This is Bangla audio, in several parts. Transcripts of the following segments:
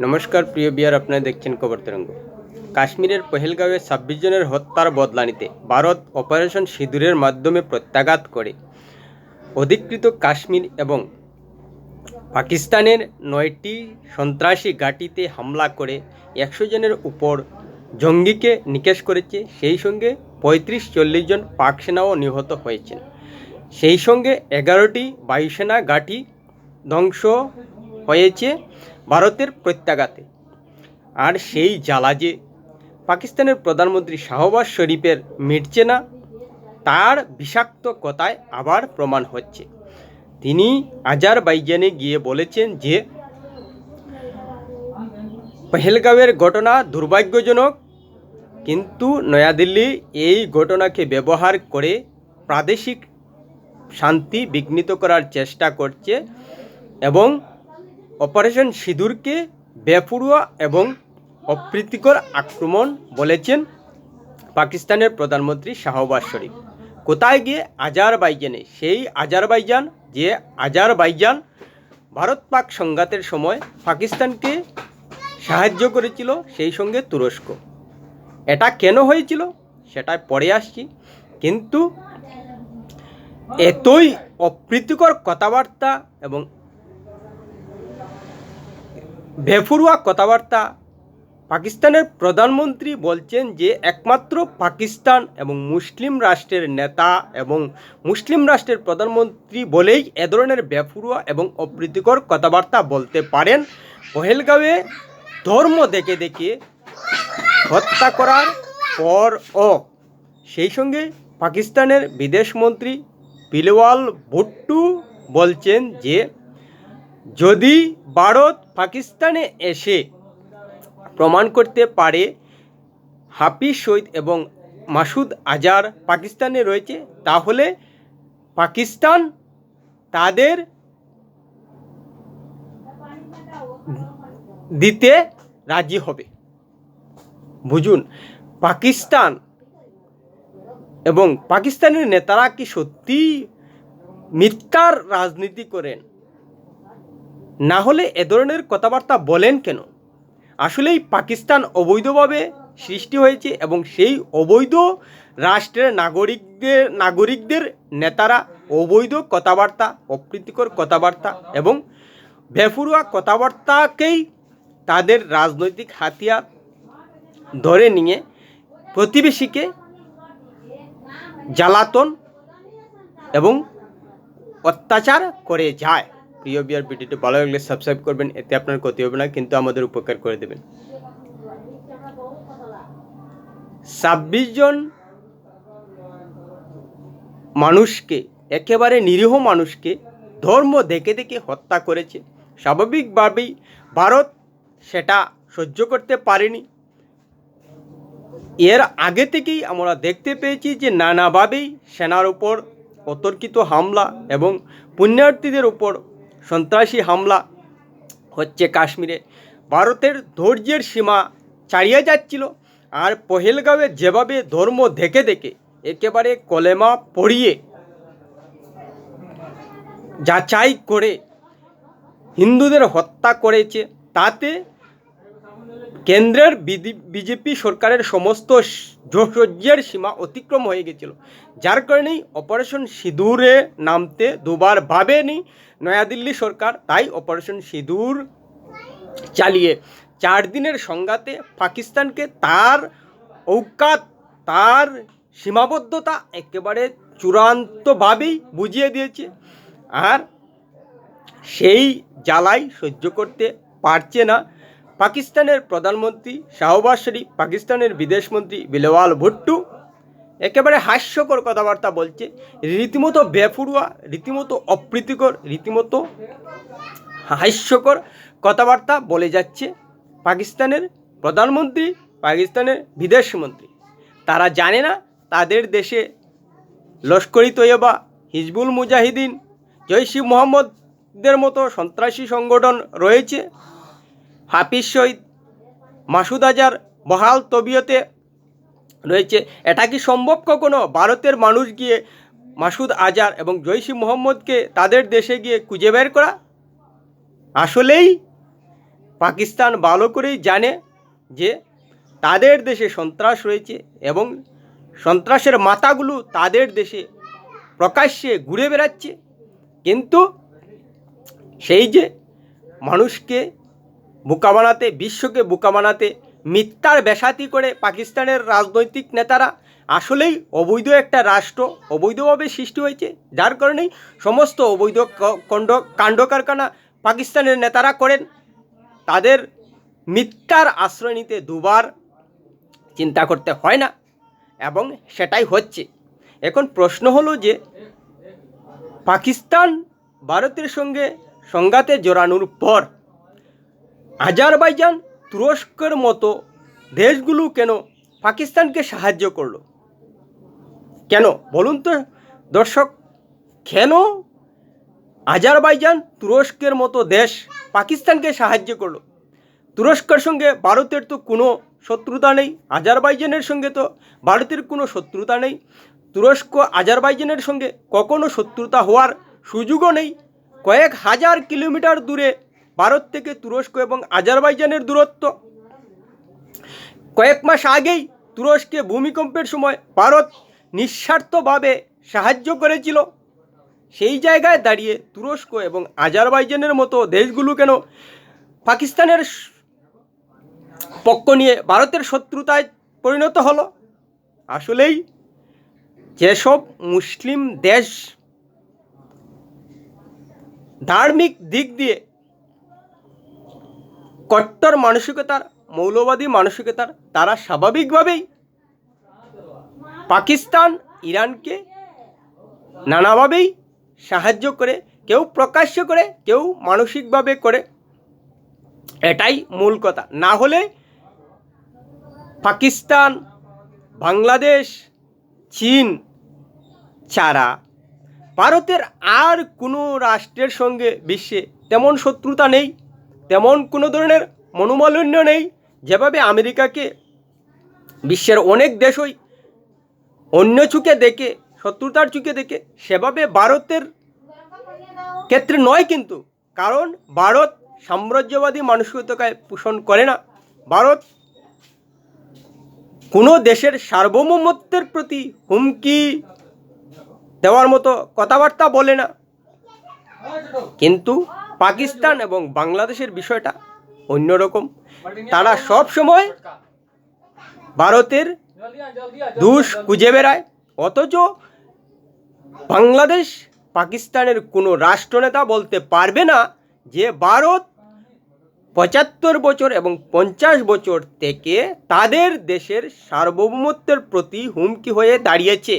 নমস্কার, প্রিয় বিয়ার, আপনারা দেখছেন খবর তরঙ্গ। কাশ্মীরের পহেলগাঁওয়ে ছাব্বিশ জনের হত্যার বদলানিতে ভারত অপারেশন সিঁদুরের মাধ্যমে প্রত্যাঘাত করে। অধিকৃত কাশ্মীর এবং পাকিস্তানের নয়টি সন্ত্রাসী ঘাঁটিতে হামলা করে একশো জনের উপর জঙ্গিকে নিকেশ করেছে। সেই সঙ্গে পঁয়ত্রিশ, চল্লিশ জন পাক সেনাও নিহত হয়েছেন। সেই সঙ্গে এগারোটি বায়ুসেনা ঘাঁটি ধ্বংস হয়েছে। প্রত্যাঘাতে। আর সেই জ্বালা যে পাকিস্তানের প্রধানমন্ত্রী শাহবাজ শরীফের মিটছে না, তার বিষাক্ত কথায় আবার প্রমাণ হচ্ছে। তিনি আজারবাইজানে গিয়ে বলেছেন যে, পেহেলগাঁওয়ের ঘটনা দুর্ভাগ্যজনক, কিন্তু নয়াদিল্লি এই ঘটনাকে ব্যবহার করে প্রাদেশিক শান্তি বিঘ্নিত করার চেষ্টা করছে এবং অপারেশন সিঁদুরকে বেপরুয়া এবং অপ্রীতিকর আক্রমণ বলেছেন পাকিস্তানের প্রধানমন্ত্রী শাহবাজ শরীফ। কোথায় গিয়ে আজারবাইজানে? সেই আজারবাইজান যে আজারবাইজান ভারত পাক সংঘাতের সময় পাকিস্তানকে সাহায্য করেছিল, সেই সঙ্গে তুরস্ক। এটা কেন হয়েছিল? সেটা পরে আসছি। কিন্তু এতই অপ্রীতিকর কথাবার্তা এবং বেফুরুয়া কথাবার্তা। পাকিস্তানের প্রধানমন্ত্রী বলছেন যে, একমাত্র পাকিস্তান এবং মুসলিম রাষ্ট্রের নেতা এবং মুসলিম রাষ্ট্রের প্রধানমন্ত্রী বলেই এ ধরনের বেফুরুয়া এবং অপ্রীতিকর কথাবার্তা বলতে পারেন। পহেলগাঁওয়ে ধর্ম দেখে দেখে হত্যা করার পর ও সেই সঙ্গে পাকিস্তানের বিদেশমন্ত্রী বিলওয়াল ভুট্টু বলছেন যে যদি ভারত পাকিস্তানে এসে প্রমাণ করতে পারে, হাফিজ সৈয়দ এবং মাসুদ আজার পাকিস্তানে রয়েছে, তাহলে পাকিস্তান তাদের দিতে রাজি হবে। বুঝুন, পাকিস্তান এবং পাকিস্তানের নেতারা কি সত্যি মিথ্যার রাজনীতি করেন? না হলে এ ধরনের কথাবার্তা বলেন কেন? আসলেই পাকিস্তান অবৈধভাবে সৃষ্টি হয়েছে এবং সেই অবৈধ রাষ্ট্রের নাগরিকদের নাগরিকদের নেতারা অবৈধ কথাবার্তা, অপ্রীতিকর কথাবার্তা এবং বেফুরুয়া কথাবার্তাকেই তাদের রাজনৈতিক হাতিয়ার ধরে নিয়ে প্রতিবেশীকে জ্বালাতন এবং অত্যাচার করে যায়। প্রিয় বিয়ার ভিডিওটি ভালো লাগলে সাবস্ক্রাইব করবেন, এতে আপনার ক্ষতি হবে না, কিন্তু আমাদের উপকার করে দেবেন। ছাব্বিশ জন মানুষকে, একেবারে নিরীহ মানুষকে ধর্ম দেখে দেখে হত্যা করেছে। স্বাভাবিকভাবেই ভারত সেটা সহ্য করতে পারেনি। এর আগে থেকেই আমরা দেখতে পেয়েছি যে নানাভাবেই সেনার উপর অতর্কিত হামলা এবং পুণ্যার্থীদের উপর সন্ত্রাসী হামলা হচ্ছে কাশ্মীরে। ভারতের ধৈর্যের সীমা ছাড়িয়ে যাচ্ছিল আর পহেলগাঁওয়ে যেভাবে ধর্ম দেখে দেখে একেবারে কলেমা পড়িয়ে যাচাই করে হিন্দুদের হত্যা করেছে, তাতে কেন্দ্রের বিজেপি সরকারের সমস্ত সহ্যের সীমা অতিক্রম হয়ে গেছিল। যার কারণেই অপারেশন সিঁদুরে নামতে দুবার ভাবেনি নয়াদিল্লি সরকার তাই অপারেশন সিঁদুর চালিয়ে চার দিনের সংঘাতে পাকিস্তানকে তার ঔকাত, তার সীমাবদ্ধতা একেবারে চূড়ান্তভাবেই বুঝিয়ে দিয়েছে। আর সেই জ্বালাই সহ্য করতে পারছে না পাকিস্তানের প্রধানমন্ত্রী শাহবাজ শরীফ, পাকিস্তানের বিদেশমন্ত্রী বিলওয়াল ভুট্টু। একেবারে হাস্যকর কথাবার্তা বলছে। রীতিমতো বেফুরুয়া, রীতিমতো অপ্রীতিকর, রীতিমতো হাস্যকর কথাবার্তা বলে যাচ্ছে পাকিস্তানের প্রধানমন্ত্রী, পাকিস্তানের বিদেশমন্ত্রী। তারা জানে না তাদের দেশে লস্করি তৈয়বা, হিজবুল মুজাহিদিন, জৈশি মোহাম্মদদের মতো সন্ত্রাসী সংগঠন রয়েছে। হাফিজ শহীদ মাসুদ আজার বহাল তবিয়তে রয়েছে। এটা কি সম্ভব কখনো? ভারতের মানুষ গিয়ে মাসুদ আজার এবং জৈশি মোহাম্মদকে তাদের দেশে গিয়ে খুঁজে বের করা? আসলেই পাকিস্তান ভালো করেই জানে যে তাদের দেশে সন্ত্রাস রয়েছে এবং সন্ত্রাসের মাথাগুলো তাদের দেশে প্রকাশ্যে ঘুরে বেড়াচ্ছে। কিন্তু সেই যে মানুষকে বোকা বানাতে, বিশ্বকে বোকা বানাতে মিথ্যার বেসাতি করে পাকিস্তানের রাজনৈতিক নেতারা আসলেই অবৈধ একটা রাষ্ট্র, অবৈধভাবে সৃষ্টি হয়েছে, যার কারণেই সমস্ত অবৈধ কণ্ড, কাণ্ড কারখানা পাকিস্তানের নেতারা করেন। তাদের মিথ্যার আশ্রয় নিতে দুবার চিন্তা করতে হয় না, এবং সেটাই হচ্ছে। এখন প্রশ্ন হলো যে, পাকিস্তান ভারতের সঙ্গে সংঘাতে জড়ানোর পর আজারবাইজান তুরস্কের মতো দেশগুলো কেন পাকিস্তানকে সাহায্য করল? কেন? বলুন তো দর্শক, কেন আজারবাইজান তুরস্কের মতো দেশ পাকিস্তানকে সাহায্য করল? তুরস্কের সঙ্গে ভারতের তো কোনো শত্রুতা নেই, আজারবাইজানের সঙ্গে তো ভারতের কোনো শত্রুতা নেই। তুরস্ক, আজারবাইজানের সঙ্গে কখনো শত্রুতা হওয়ার সুযোগও নেই। কয়েক হাজার কিলোমিটার দূরে ভারত থেকে তুরস্ক এবং আজারবাইজানের দূরত্ব। কয়েক মাস আগেই তুরস্কে ভূমিকম্পের সময় ভারত নিঃস্বার্থভাবে সাহায্য করেছিল। সেই জায়গায় দাঁড়িয়ে তুরস্ক এবং আজারবাইজানের মতো দেশগুলো কেন পাকিস্তানের পক্ষ নিয়ে ভারতের শত্রুতায় পরিণত হলো? আসলেই যেসব মুসলিম দেশ ধার্মিক দিক দিয়ে কট্টর মানসিকতার, মৌলবাদী মানসিকতার তারা স্বাভাবিকভাবেই পাকিস্তান, ইরানকে নানাভাবেই সাহায্য করে, কেউ প্রকাশ্য করে, কেউ মানসিকভাবে করে। এটাই মূল কথা। না হলে পাকিস্তান, বাংলাদেশ, চীন ছাড়া ভারতের আর কোনো রাষ্ট্রের সঙ্গে বিশ্বে তেমন শত্রুতা নেই। তেমন কোনো ধরনের মনোমালিন্য নেই। যেভাবে আমেরিকাকে বিশ্বের অনেক দেশই অন্য চোখে দেখে, শত্রুতার চোখে দেখে, সেভাবে ভারতের ক্ষেত্রে নয় কিন্তু, কারণ ভারত সাম্রাজ্যবাদী মানসিকতায় পোষণ করে না। ভারত কোনো দেশের সার্বভৌমত্বের প্রতি হুমকি দেওয়ার মতো কথাবার্তা বলে না। কিন্তু পাকিস্তান এবং বাংলাদেশের বিষয়টা অন্যরকম। তারা সব সময় ভারতের দুষ খুঁজে বেড়ায়, অথচ বাংলাদেশ পাকিস্তানের কোনো রাষ্ট্রনেতা বলতে পারবে না যে ভারত পঁচাত্তর বছর এবং পঞ্চাশ বছর থেকে তাদের দেশের সার্বভৌমত্বের প্রতি হুমকি হয়ে দাঁড়িয়েছে।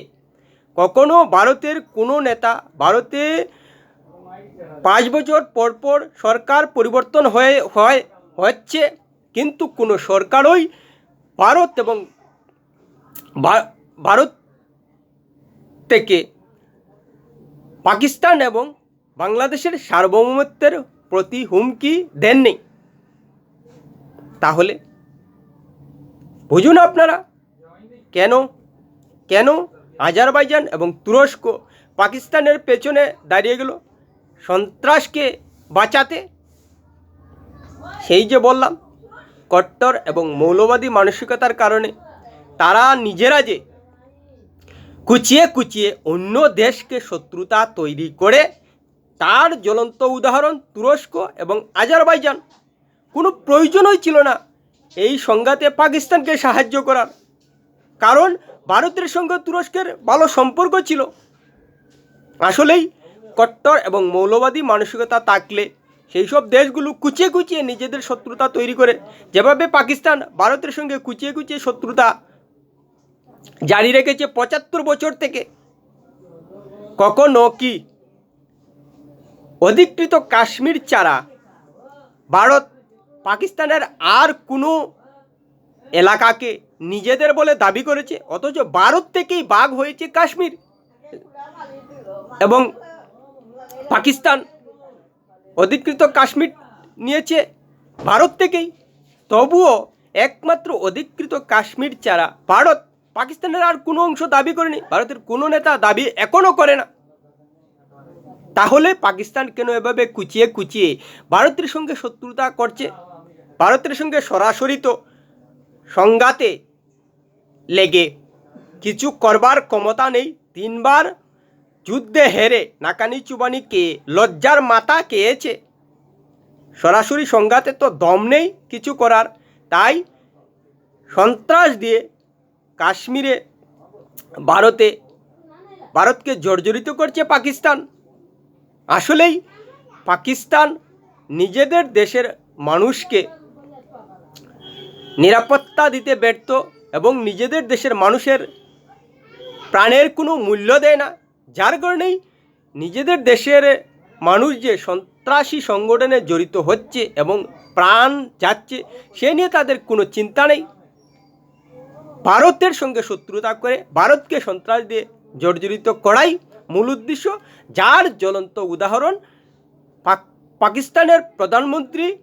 কখনো ভারতের কোনো নেতা ভারতে পাঁচ বছর পর পর সরকার পরিবর্তন হয়ে, হয়, হচ্ছে, কিন্তু কোনো সরকারই ভারত এবং ভারত থেকে পাকিস্তান এবং বাংলাদেশের সার্বভৌমত্বের প্রতি হুমকি দেননি। তাহলে বুঝুন আপনারা কেন কেন আজারবাইজান এবং তুরস্ক পাকিস্তানের পেছনে দাঁড়িয়ে গেল? সন্ত্রাসকে বাঁচাতে, সেই যে বললাম, কট্টর এবং মৌলবাদী মানসিকতার কারণে তারা নিজেরা যে কুচিয়ে কুচিয়ে অন্য দেশকে শত্রুতা তৈরি করে, তার জ্বলন্ত উদাহরণ তুরস্ক এবং আজারবাইজান। কোনো প্রয়োজনই ছিল না এই সংঘাতে পাকিস্তানকে সাহায্য করার। কারণ ভারতের সঙ্গে তুরস্কের ভালো সম্পর্ক ছিল। আসলেই কট্টর এবং মৌলবাদী মানসিকতা থাকলে সেই সব দেশগুলো কুচিয়ে কুচিয়ে নিজেদের শত্রুতা তৈরি করে। যেভাবে পাকিস্তান ভারতের সঙ্গে কুচিয়ে কুচিয়ে শত্রুতা জারি রেখেছে পঁচাত্তর বছর থেকে, কখনো কি অধিকৃত কাশ্মীর ছাড়া ভারত পাকিস্তানের আর কোনো এলাকাকে নিজেদের বলে দাবি করেছে? অথচ ভারত থেকেই বাঘ হয়েছে কাশ্মীর। এবং পাকিস্তান অধিকৃত কাশ্মীর নিয়েছে ভারত থেকেই। তবুও একমাত্র অধিকৃত কাশ্মীর ছাড়া ভারত পাকিস্তানের আর কোনো অংশ দাবি করেনি। ভারতের কোনো নেতা দাবি এখনও করে না। তাহলে পাকিস্তান কেন এভাবে কুচিয়ে কুচিয়ে ভারতের সঙ্গে শত্রুতা করছে? ভারতের সঙ্গে সরাসরি তো সংঘাতে লেগে কিছু করবার ক্ষমতা নেই। তিনবার যুদ্ধে হেরে নাকানি চুবানি কে লজ্জার মাথা কেয়েছে। সরাসরি সংঘাতে তো দম নেই কিছু করার, তাই সন্ত্রাস দিয়ে কাশ্মীরে ভারতে, ভারতকে জর্জরিত করছে পাকিস্তান। আসলেই পাকিস্তান নিজেদের দেশের মানুষকে নিরাপত্তা দিতে ব্যর্থ এবং নিজেদের দেশের মানুষের প্রাণের কোনো মূল্য দেয় না। যার কারণেই নিজেদের দেশের মানুষ যে সন্ত্রাসী সংগঠনে জড়িত হচ্ছে এবং প্রাণ যাচ্ছে, সে নিয়ে তাদের কোনো চিন্তা নেই। ভারতের সঙ্গে শত্রুতা করে ভারতকে সন্ত্রাস দিয়ে জর্জরিত করাই মূল উদ্দেশ্য। যার জ্বলন্ত উদাহরণ পাক- পাকিস্তানের প্রধানমন্ত্রী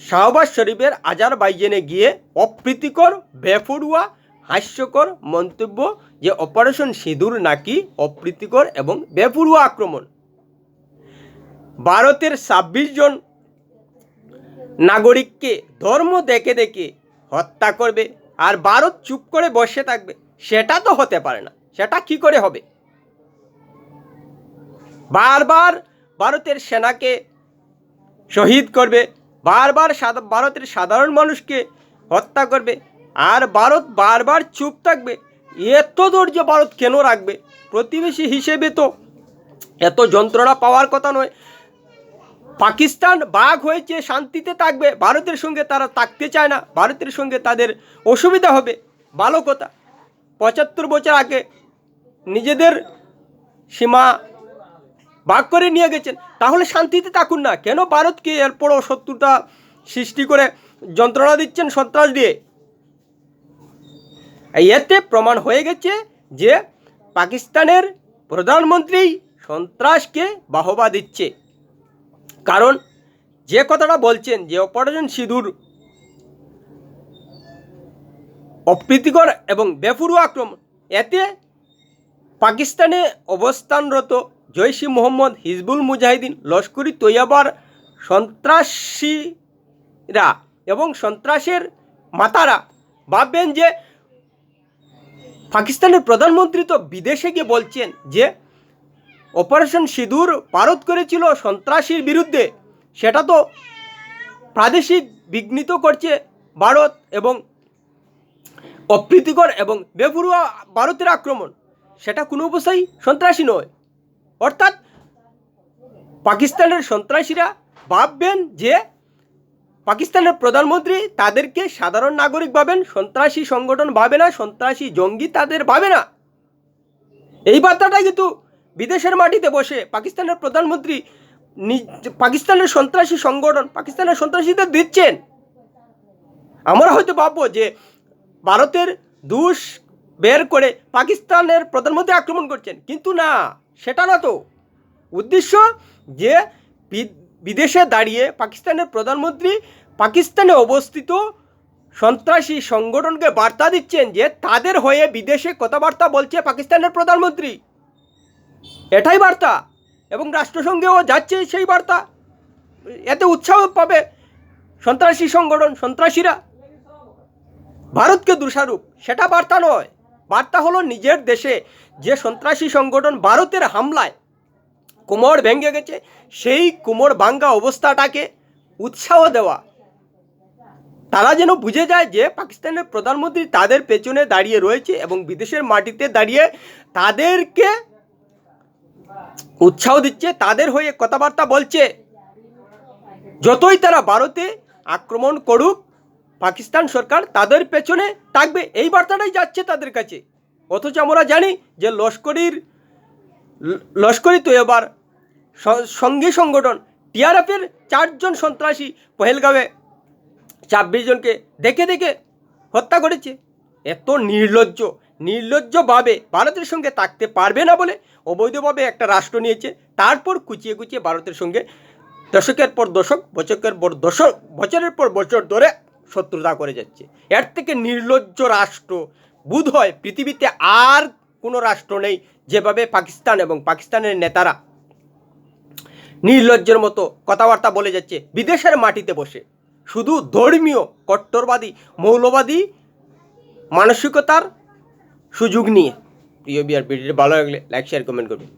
শাহবাজ শরীফের আজারবাইজানে গিয়ে অপ্রীতিকর বেফড়ুয়া হাস্যকর মন্তব্য যে অপারেশন সিঁদুর নাকি অপ্রীতিকর এবং বেফড়ুয়া আক্রমণ। ভারতের ছাব্বিশ জন নাগরিককে ধর্ম দেখে দেখে হত্যা করবে আর ভারত চুপ করে বসে থাকবে, সেটা তো হতে পারে না, সেটা কি করে হবে? বারবার ভারতের সেনাকে শহীদ করবে, বারবার ভারতের সাধারণ মানুষকে হত্যা করবে আর ভারত বারবার চুপ থাকবে। এত ধৈর্য ভারত কেন রাখবে? প্রতিবেশী হিসেবে তো এত যন্ত্রণা পাওয়ার কথা নয়। পাকিস্তান বাঘ হয়েছে, শান্তিতে থাকবে। ভারতের সঙ্গে তারা থাকতে চায় না। ভারতের সঙ্গে তাদের অসুবিধা হবে। ভালো কথা। পঁচাত্তর বছর আগে নিজেদের সীমা বাঘ করে নিয়ে গেছেন। তাহলে শান্তিতে থাকুন না। কেন ভারতকে এরপরও শত্রুতা সৃষ্টি করে যন্ত্রণা দিচ্ছেন সন্ত্রাস দিয়ে? এতে প্রমাণ হয়ে গেছে যে পাকিস্তানের প্রধানমন্ত্রী সন্ত্রাসকে বাহবা দিচ্ছে। কারণ যে কথাটা বলছেন যে অপারেশন সিঁদুর অপ্রীতিকর এবং বেফুরু আক্রমণ, এতে পাকিস্তানে অবস্থানরত জৈশি মোহাম্মদ হিজবুল মুজাহিদিন, লস্করি তৈয়াবার সন্ত্রাসীরা এবং সন্ত্রাসের মাতারা ভাববেন যে পাকিস্তানের প্রধানমন্ত্রী তো বিদেশে গিয়ে বলছেন যে অপারেশন সিঁদুর ভারত করেছিল সন্ত্রাসীর বিরুদ্ধে। সেটা তো প্রাদেশিক বিঘ্নিত করছে ভারত এবং অপ্রীতিকর এবং বেপরুয়া ভারতের আক্রমণ। সেটা কোনো অবস্থায় সন্ত্রাসী নয়। অর্থাৎ পাকিস্তানের সন্ত্রাসীরা ভাববেন যে পাকিস্তানের প্রধানমন্ত্রী তাদেরকে সাধারণ নাগরিক ভাবেন, সন্ত্রাসী সংগঠন ভাবে না, সন্ত্রাসী জঙ্গি তাদের ভাবে না। এই বার্তাটা কিন্তু বিদেশের মাটিতে বসে পাকিস্তানের প্রধানমন্ত্রী পাকিস্তানের সন্ত্রাসী সংগঠন, পাকিস্তানের সন্ত্রাসীদের দিচ্ছেন। আমরা হয়তো ভাববো যে ভারতের দুষ বের করে পাকিস্তানের প্রধানমন্ত্রী আক্রমণ করছেন, কিন্তু না, সেটা না তো। উদ্দেশ্য যে বিদেশে দাঁড়িয়ে পাকিস্তানের প্রধানমন্ত্রী পাকিস্তানে অবস্থিত সন্ত্রাসী সংগঠনকে বার্তা দিচ্ছেন যে তাদের হয়ে বিদেশে কথাবার্তা বলছে পাকিস্তানের প্রধানমন্ত্রী। এটাই বার্তা। এবং রাষ্ট্রসংঘেও যাচ্ছে সেই বার্তা। এতে উৎসাহ পাবে সন্ত্রাসী সংগঠন, সন্ত্রাসীরা। ভারতকে দোষারোপ, সেটা বার্তা নয়। বার্তা হলো নিজের দেশে যে সন্ত্রাসী সংগঠন ভারতের হামলায় কোমর ভেঙে গেছে, সেই কোমর ভাঙ্গা অবস্থাটাকে উৎসাহ দেওয়া। তারা যেন বুঝে যায় যে পাকিস্তানের প্রধানমন্ত্রী তাদের পেছনে দাঁড়িয়ে রয়েছে এবং বিদেশের মাটিতে দাঁড়িয়ে তাদেরকে উৎসাহ দিচ্ছে, তাদের হয়ে কথাবার্তা বলছে। যতই তারা ভারতে আক্রমণ করুক, পাকিস্তান সরকার তাদের পেছনে থাকবে। এই বার্তাটাই যাচ্ছে তাদের কাছে। অথচ আমরা জানি যে লস্করির, লস্করি তো এবার সঙ্গী সংগঠন টিআরএফের চারজন সন্ত্রাসী পহেলগাঁওয়ে ছাব্বিশ জনকে দেখে দেখে হত্যা করেছে। এত নির্লজ্জ, নির্লজ্জভাবে ভারতের সঙ্গে থাকতে পারবে না বলে অবৈধভাবে একটা রাষ্ট্র নিয়েছে। তারপর কুচিয়ে কুচিয়ে ভারতের সঙ্গে দশকের পর দশক, বছরের পর দশক, বছরের পর বছর ধরে শত্রুতা করে যাচ্ছে। এর থেকে নির্লজ্জ রাষ্ট্র বোধ হয় পৃথিবীতে আর কোনো রাষ্ট্র নেই। যেভাবে পাকিস্তান এবং পাকিস্তানের নেতারা নির্লজ্জের মতো কথাবার্তা বলে যাচ্ছে, বিদেশের মাটিতে বসে। শুধু ধর্মীয় কট্টরবাদী, মৌলবাদী মানসিকতার সুযোগ নিয়ে। প্রিয় বিয়ার ভিডিওটি ভালো লাগলে লাইক শেয়ার কমেন্ট করবেন।